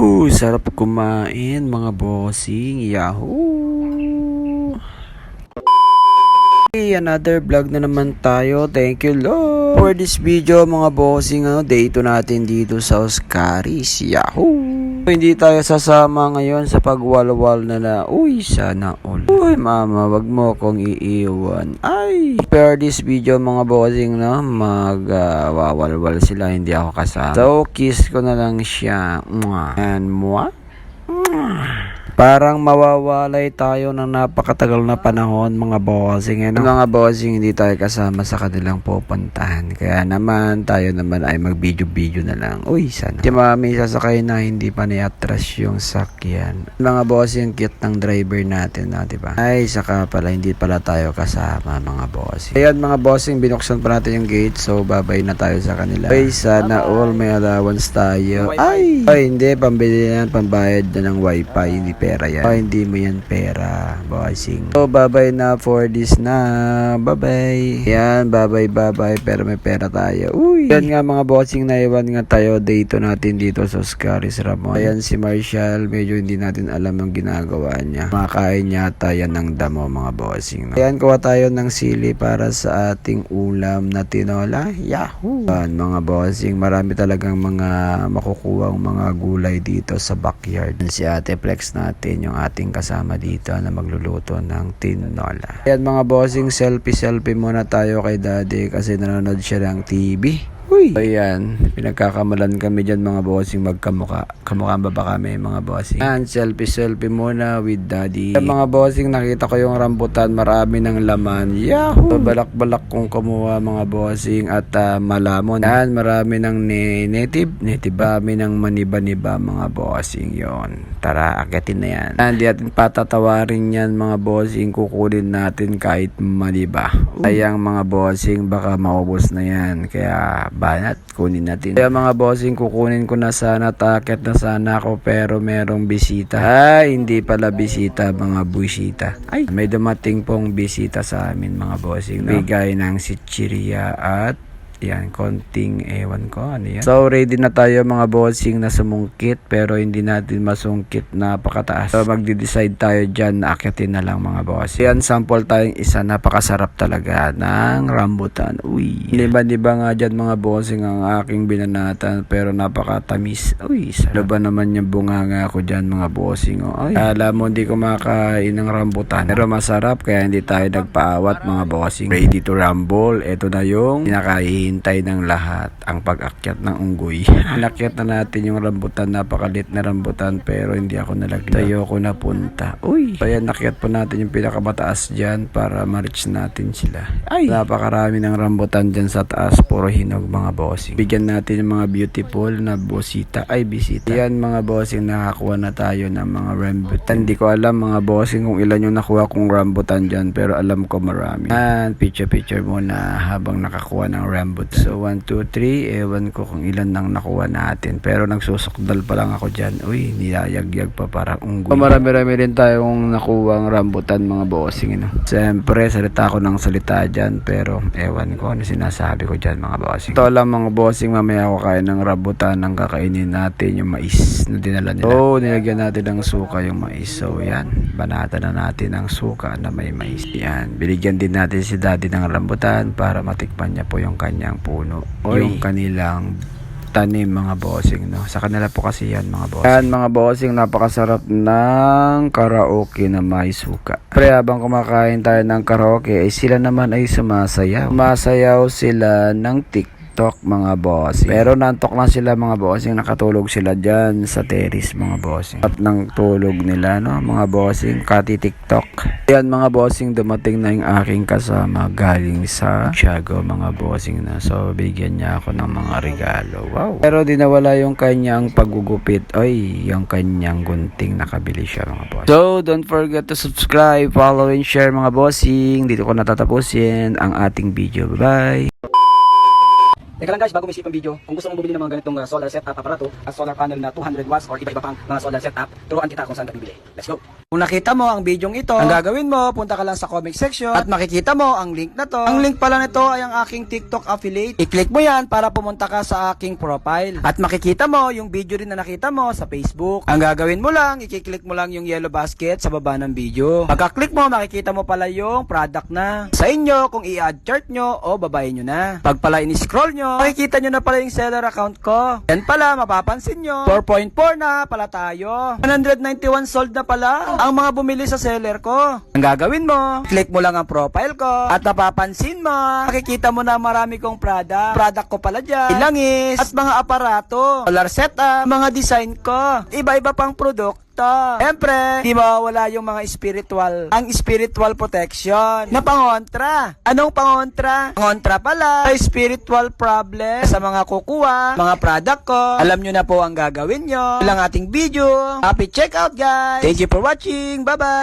Woo! Sarap kumain mga bossing. Yahoo! Hey, another vlog na naman tayo. Thank you, Lord. For this video, mga bossing, ano, day 2 natin dito sa Oscaris. Yahoo! Hindi tayo sasama ngayon sa pagwalwal na na, uy, sana all. Uy, mama, wag mo akong iiwan. Ay! For this video, mga bossing, no, mag ah, wawalwal sila, hindi ako kasama. So, kiss ko na lang siya. Mwah. And mwah. Parang mawawalay tayo ng napakatagal na panahon mga bossing. Ano? Mga bossing, hindi tayo kasama sa kanilang pupuntahan. Kaya naman, tayo naman ay mag-video-video na lang. Uy, sana. Si mami sasakay na hindi pa ni-atras yung sakyan. Mga bossing, cute ng driver natin na, di ba? Ay, saka pala, hindi pala tayo kasama mga bossing. Ayan mga bossing, binuksan pa natin yung gate. So, babay na tayo sa kanila. Ay, sana all may allowance tayo. Ay! Ay, hindi, pambili yan, pambayad na ng wifi, hindi pera yan. Ay, hindi mo yan pera, bossing. So, babay na for this na. Babay. Yan, babay, babay, pero may pera tayo. Uy! Yan nga mga bossing, naiwan nga tayo dito natin dito sa Oscaris Ramon. Ayan si Marshall, medyo hindi natin alam ang ginagawa niya. Makain yata yan ng damo mga bossing. No? Ayan, kuha tayo ng sili para sa ating ulam na tinola. Yahoo! Yan, mga bossing, marami talagang mga makukuha mga gulay dito sa backyard. Si Ate Flex natin, yung ating kasama dito na magluluto ng tinola. Ayan mga bossing, selfie-selfie muna tayo kay daddy kasi nanonood siya ng TV. Uy! Ayan, pinagkakamalan kami dyan mga bossing magkamuka. Kamukha ba ba kami mga bossing? Ayan, selfie-selfie muna with daddy. Ayan, mga bossing, nakita ko yung rambutan, marami ng laman. Yahoo! Balak-balak kong kumuha mga bossing at ah, malamon. Ayan, marami ng native. Native marami ng maniba-niba mga bossing yon. Tara, akitin na yan. Ayan, di atin patatawarin yan mga bossing. Kukunin natin kahit maniba. Sayang mga bossing, baka maubos na yan. Kaya banat, kunin natin. Kaya mga bossing, kukunin ko na sana, takit na sana ako, pero merong bisita. Ay, hindi pala bisita, mga busita. Ay, may dumating pong bisita sa amin mga bossing. No? Bigay ng sichiria at yan, konting ewan ko, ano yan. So, ready na tayo mga bossing na sumungkit, pero hindi natin masungkit na pakataas. So, magde-decide tayo dyan na akitin na lang mga boss. Yan, sample tayong isa, napakasarap talaga ng rambutan. Uy, di ba, di ba nga dyan mga bossing ang aking binanatan, pero napakatamis. Uy, sarap ba naman yung bunganga ko dyan mga bossing. Oh. Ay, alam mo, hindi ko makain ng rambutan. Pero masarap, kaya hindi tayo nagpaawat mga bossing. Ready to rumble. Ito na yung pinakain hinihintay ng lahat ang pag-akyat ng unggoy. Inakyat na natin yung rambutan, napakalit na rambutan pero hindi ako nalaglag. Tayo ko napunta. Uy! Kaya nakyat po natin yung pinakamataas dyan para ma-reach natin sila. Ay! Napakarami ng rambutan dyan sa taas, puro hinog mga bossing. Bigyan natin yung mga beautiful na bosita. Ay, bisita. Yan mga bossing, nakakuha na tayo ng mga rambutan. Hindi ko alam mga bossing kung ilan yung nakuha kong rambutan dyan pero alam ko marami. And picture-picture muna habang nakakuha ng rambutan. So, 1, 2, 3. Ewan ko kung ilan nang nakuha natin. Pero nagsusukdal pa lang ako dyan. Uy, nilayagyag pa parang unggoy. Marami-rami rin tayong nakuha ang rambutan mga bossing. No? Siyempre, salita ko ng salita dyan. Pero ewan ko ano sinasabi ko dyan mga bossing. Ito lang mga bossing. Mamaya ako kain ng rambutan. Ang kakainin natin yung mais na dinala nila. So, nilagyan natin ng suka yung mais. So, yan. Banata na natin ang suka na may mais. Yan. Binigyan din natin si daddy ng rambutan para matikman niya po yung kanyang puno. Yung kanilang tanim mga bossing no. Sa kanila po kasi yan mga bossing. Yan mga bossing napakasarap ng karaoke na may suka. Pre habang kumakain tayo ng karaoke ay sila naman ay sumasayaw. Sumasayaw sila ng TikTok mga bossing. Pero nantok na sila mga bossing. Nakatulog sila dyan sa terrace mga bossing. At ng tulog nila no mga bossing. Kati TikTok. Yan mga bossing dumating na yung aking kasama galing sa Tiago mga bossing na. So bigyan niya ako ng mga regalo. Wow. Pero di nawala yung kanyang pagugupit. Oy, yung kanyang gunting nakabili siya mga boss. So don't forget to subscribe, follow and share mga bossing. Dito ko natatapusin ang ating video. Bye bye. Teka lang guys, bago may isip ang video, kung gusto mong bumili ng mga ganitong uh, solar setup aparato at solar panel na 200 watts or iba-iba pang mga solar setup, turuan kita kung saan ka bibili. Let's go! Kung nakita mo ang bidyong ito, ang gagawin mo, punta ka lang sa comment section at makikita mo ang link na to. Ang link pala nito ay ang aking TikTok affiliate. I-click mo yan para pumunta ka sa aking profile. At makikita mo yung video rin na nakita mo sa Facebook. Ang gagawin mo lang, i-click mo lang yung yellow basket sa baba ng video. Pagka-click mo, makikita mo pala yung product na. Sa inyo, kung i-add chart nyo o babayin nyo na. Pag pala in-scroll nyo, makikita nyo na pala yung seller account ko. Yan pala, mapapansin nyo. 4.4 na pala tayo. 191 sold na pala ang mga bumili sa seller ko. Ang gagawin mo, click mo lang ang profile ko at napapansin mo, makikita mo na marami kong product. Product ko pala dyan, ilangis at mga aparato, solar setup, mga design ko, iba-iba pang produkto. Siyempre, di mawawala yung mga spiritual, ang spiritual protection na pangontra. Anong pangontra? Pangontra pala sa spiritual problem sa mga kukuha, mga product ko. Alam nyo na po ang gagawin nyo. Ilang ating video. Happy checkout guys! Thank you for watching. Bye-bye!